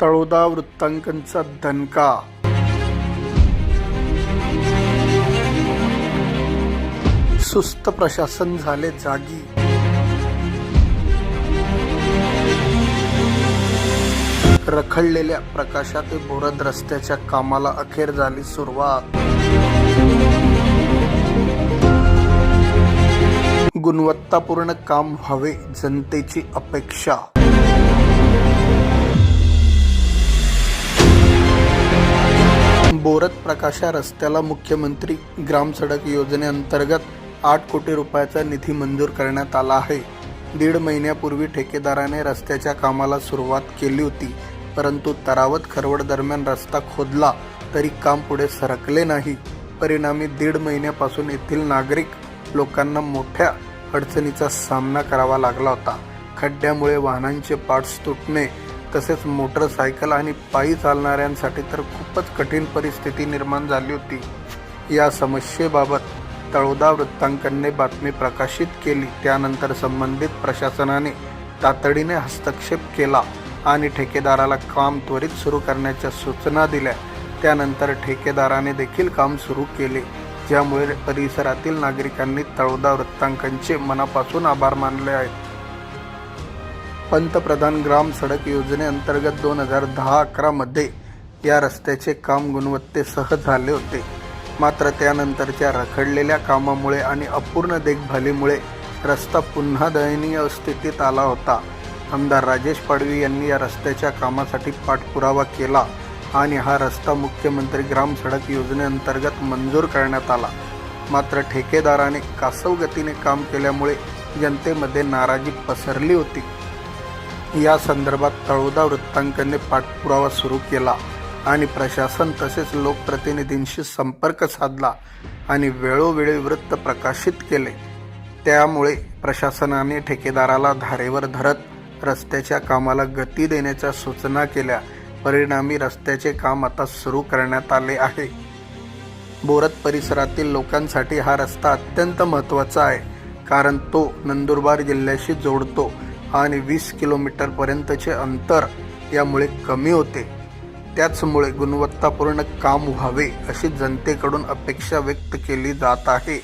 तळोदा वृत्तांकनचा दणका सुस्त प्रशासन झाले जागी. रखडलेल्या प्रकाशात बोरद रस्त्याच्या कामाला अखेर झाली सुरुवात. गुणवत्तापूर्ण काम व्हावे जनतेची अपेक्षा. बोरत प्रकाशा रस्त्याला मुख्यमंत्री ग्राम सडक योजनेअंतर्गत आठ कोटी रुपयाचा निधी मंजूर करण्यात आला आहे. दीड महिन्यापूर्वी ठेकेदाराने रस्त्याच्या कामाला सुरुवात केली होती परंतु तरावत खरवड दरम्यान रस्ता खोदला तरी काम पुढे सरकले नाही. परिणामी दीड महिन्यापासून येथील नागरिक लोकांना मोठ्या अडचणीचा सामना करावा लागला होता. खड्ड्यामुळे वाहनांचे पार्ट्स तुटणे तसेच मोटरसायकल आणि पायी चालणाऱ्यांसाठी तर खूपच कठीण परिस्थिती निर्माण झाली होती. या समस्येबाबत तळोदा वृत्तांकनने बातमी प्रकाशित केली. त्यानंतर संबंधित प्रशासनाने तातडीने हस्तक्षेप केला आणि ठेकेदाराला काम त्वरित सुरू करण्याच्या सूचना दिल्या. त्यानंतर ठेकेदाराने देखील काम सुरू केले ज्यामुळे परिसरातील नागरिकांनी तळोदा वृत्तांकनचे मनापासून आभार मानले आहेत. पंतप्रधान ग्राम सडक योजनेअंतर्गत दोन हजार दहा अकरामध्ये या रस्त्याचे काम गुणवत्तेसह झाले होते. मात्र त्यानंतरच्या रखडलेल्या कामामुळे आणि अपूर्ण देखभालीमुळे रस्ता पुन्हा दयनीय स्थितीत आला होता. आमदार राजेश पाडवी यांनी या रस्त्याच्या कामासाठी पाठपुरावा केला आणि हा रस्ता मुख्यमंत्री ग्राम सडक योजनेअंतर्गत मंजूर करण्यात आला. मात्र ठेकेदाराने कासव गतीने काम केल्यामुळे जनतेमध्ये नाराजी पसरली होती. या संदर्भात तळोदा वृत्तांकने पाठपुरावा सुरू केला आणि प्रशासन तसेच लोकप्रतिनिधींशी संपर्क साधला आणि वेळोवेळी वृत्त प्रकाशित केले. त्यामुळे प्रशासनाने ठेकेदाराला धारेवर धरत रस्त्याच्या कामाला गती देण्याच्या सूचना केल्या. परिणामी रस्त्याचे काम आता सुरू करण्यात आले आहे. बोरत परिसरातील लोकांसाठी हा रस्ता अत्यंत महत्त्वाचा आहे कारण तो नंदुरबार जिल्ह्याशी जोडतो. आणि वीस किलोमीटरपर्यंतचे अंतर यामुळे कमी होते. त्याचमुळे गुणवत्तापूर्ण काम व्हावे अशी जनतेकडून अपेक्षा व्यक्त केली जात आहे.